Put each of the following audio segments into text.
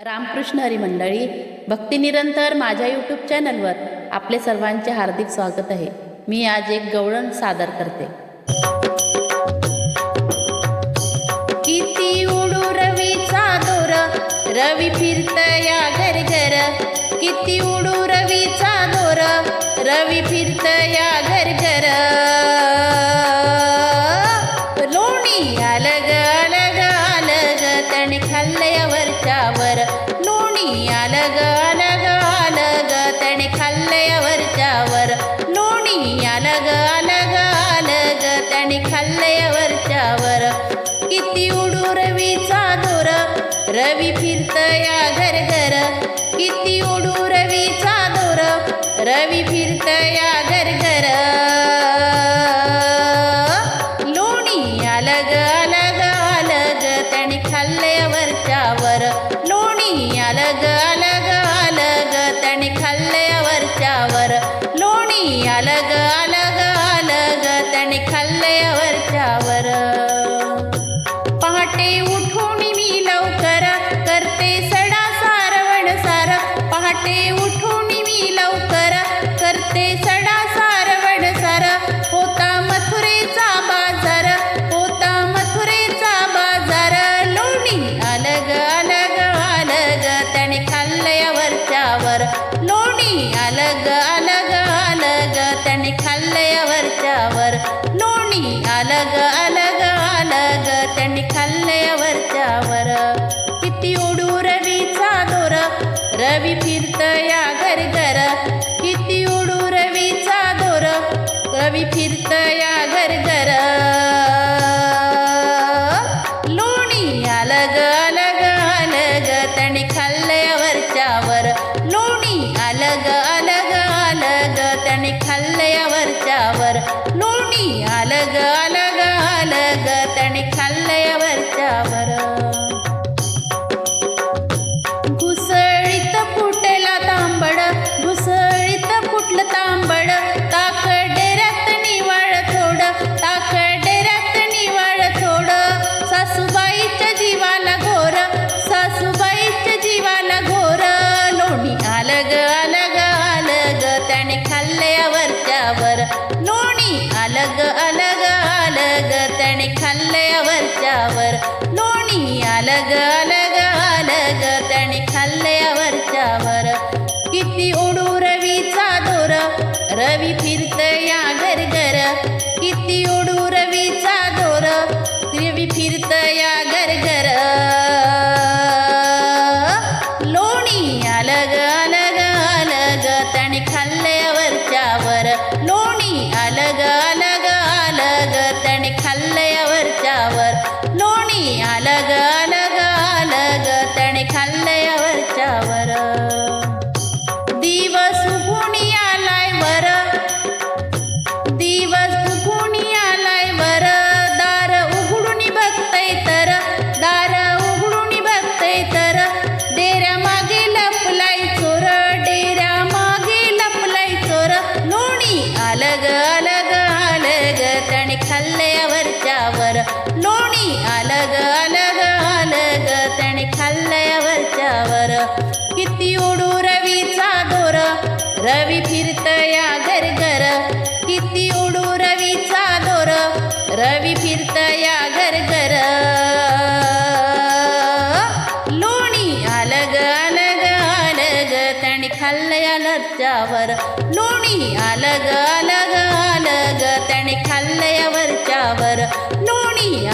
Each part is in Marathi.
रामकृष्ण हरी मंडळी भक्ती निरंतर माझ्या यूट्यूब चॅनलवर आपले सर्वांचे हार्दिक स्वागत आहे. मी आज एक गवळण सादर करते. किती उडू रवीचा दोर रवी फिरतया घर घर किती उडू रवीचा दोर रवी फिरतया घर घर रवी फिरतया घर घर. किती उडू रवीचा दोर रवी फिर त्यांनी खाल्ल्यावरच्या वर लोणी अलग अलग अलग. त्यांनी खाल्ल्यावरच्या वर लोणी अलग अलग अलग. त्यांनी खाल्ल्यावरच्या अलग अलग अलग त्याने खाल्ल्यावरच्या वर किती उडू रवीचा दोर रवी फिरतया घर घर किती उडू रवीचा दोर रवी फिरतया घर घर लोणी अलग अलग अलग त्याने खाल्ल्या अलग अलग अलग त्याने खाल्ल्यावरच्या वर किती उडू रवीचा दोर. रवी फिरतया घर घर किती उडू रवीचा दोर. रवी फिरतया घर घर लोणी अलग अलग अलग त्याने खाल्ल्या लरच्यावर लोणी अलग अलग अलग त्याने खाल्ल्यावरच्यावर लोणी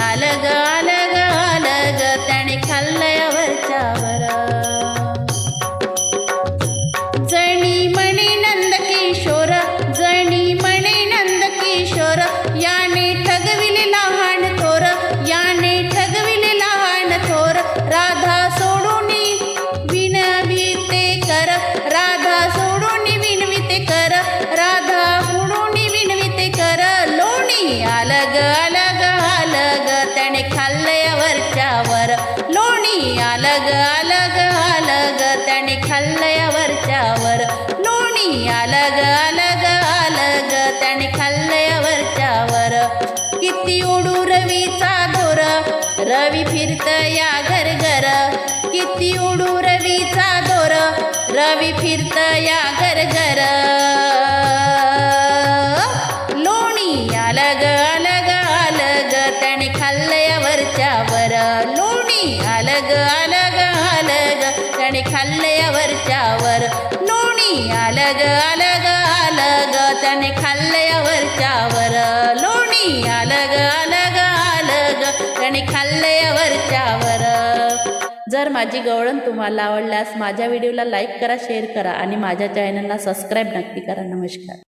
खल्ल्यावरच्यावर. लोणी अलग अलग अलग त्याने खल्ल्यावरच्यावर. लोणी अलग अलग अलग त्याने खल्ल्यावरच्यावर. किती उडू रवीचा दोर रवी फिरतया घर घर किती उडू रवीचा दोर रवी फिरत या घर घर त्याने खाल्लया वरच्यावर. लोणी अलग अलग अलग त्याने खाल्लया वरच्यावर. लोणी अलग अलग अलग त्याने खाल्लया वरच्यावर. जर माझी गवळण तुम्हाला आवडल्यास माझ्या व्हिडिओला लाईक करा शेअर करा आणि माझ्या चॅनलला सबस्क्राईब नक्की करा. नमस्कार.